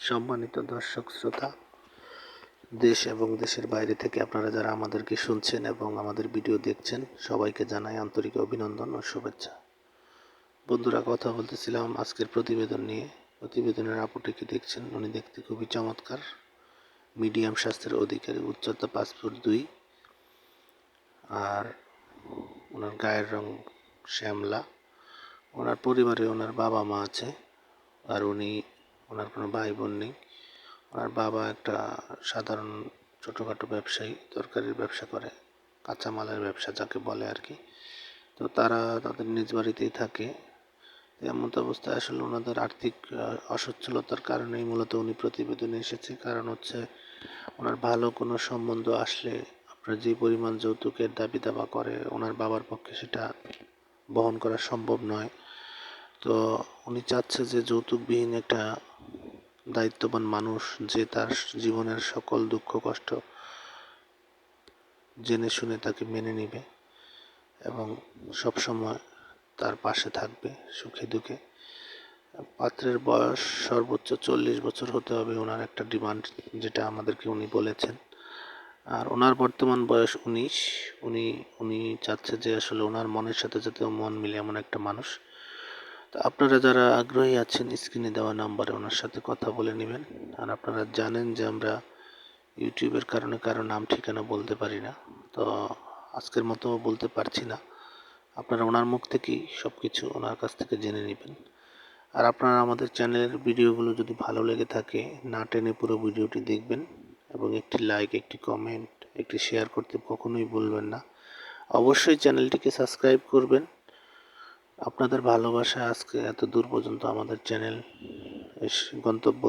সম্মানিত দর্শক, শ্রোতা, দেশ এবং দেশের বাইরে থেকে আপনারা যারা আমাদেরকে শুনছেন এবং আমাদের ভিডিও দেখছেন, সবাইকে জানাই আন্তরিক অভিনন্দন ও শুভেচ্ছা। বন্ধুরা, কথা বলতেছিলাম আজকের প্রতিবেদন নিয়ে। প্রতিবেদনের আপুটিকে দেখছেন? উনি দেখতে খুবই চমৎকার। মিডিয়াম স্বাস্থ্যের অধিকারী, উচ্চতা পাঁচ ফুট দুই। আর ওনার গায়ের রং শ্যামলা। ওনার পরিবারে ওনার বাবা মা আছে। আর উনি ওনার কোনো ভাই বোন নেই। ওনার বাবা একটা সাধারণ ছোটোখাটো ব্যবসায়ী, তরকারির ব্যবসা করে, কাঁচামালের ব্যবসা যাকে বলে আর কি তো তারা তাদের নিজ বাড়িতেই থাকে। এমন অবস্থায় আসলে ওনাদের আর্থিক অসচ্ছলতার কারণেই মূলত উনি প্রতিবেদনে এসেছে। কারণ হচ্ছে ওনার ভালো কোনো সম্বন্ধ আসলে আপনার যে পরিমাণ যৌতুকের দাবি দাবা করে, ওনার বাবার পক্ষে সেটা বহন করা সম্ভব নয়। তো উনি চাচ্ছে যে যৌতুকবিহীন একটা দায়িত্ববান মানুষ যে তার জীবনের সকল দুঃখ, কষ্ট জেনে শুনে তাকে মেনে নিবে এবং সবসময় তার পাশে থাকবে সুখে দুঃখে। পাত্রের বয়স সর্বোচ্চ চল্লিশ বছর হতে হবে ওনার একটা ডিমান্ড যেটা আমাদেরকে উনি বলেছেন। আর ওনার বর্তমান বয়স উনিশ। উনি উনি চাচ্ছে যে আসলে ওনার মনের সাথে যাতে মন মিলে এমন একটা মানুষ। তো আপনারা যারা আগ্রহী আছেন স্ক্রিনে দেওয়া নাম্বারে ওনার সাথে কথা বলে নেবেন। আর আপনারা জানেন যে আমরা ইউটিউবের কারণে কারও নাম, ঠিকানা বলতে পারি না। তো আজকের মতো বলতে পারছি না। আপনারা ওনার মুখ থেকেই সব কিছু ওনার কাছ থেকে জেনে নেবেন। আর আপনারা আমাদের চ্যানেলের ভিডিওগুলো যদি ভালো লেগে থাকে, না টেনে পুরো ভিডিওটি দেখবেন এবং একটি লাইক একটি কমেন্ট একটি শেয়ার করতে কখনোই বলবেন না। অবশ্যই চ্যানেলটিকে সাবস্ক্রাইব করবেন। আপনাদের ভালোবাসা আজকে এত দূর পর্যন্ত আমাদের চ্যানেল গন্তব্য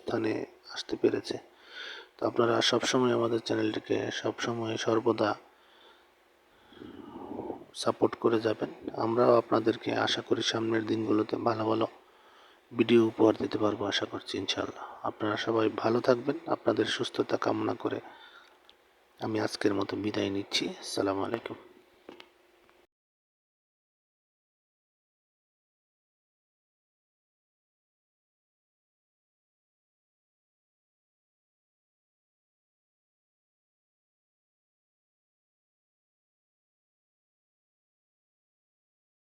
স্থানে আসতে পেরেছে। তো আপনারা সবসময় আমাদের চ্যানেলটিকে সবসময় সর্বদা সাপোর্ট করে যাবেন। আমরাও আপনাদেরকে আশা করি সামনের দিনগুলোতে ভালো ভালো ভিডিও উপহার দিতে পারব, আশা করছি ইনশাল্লাহ আপনারা সবাই ভালো থাকবেন, আপনাদের সুস্থতা কামনা করে আমি আজকের মতো বিদায় নিচ্ছি। সালাম আলাইকুম।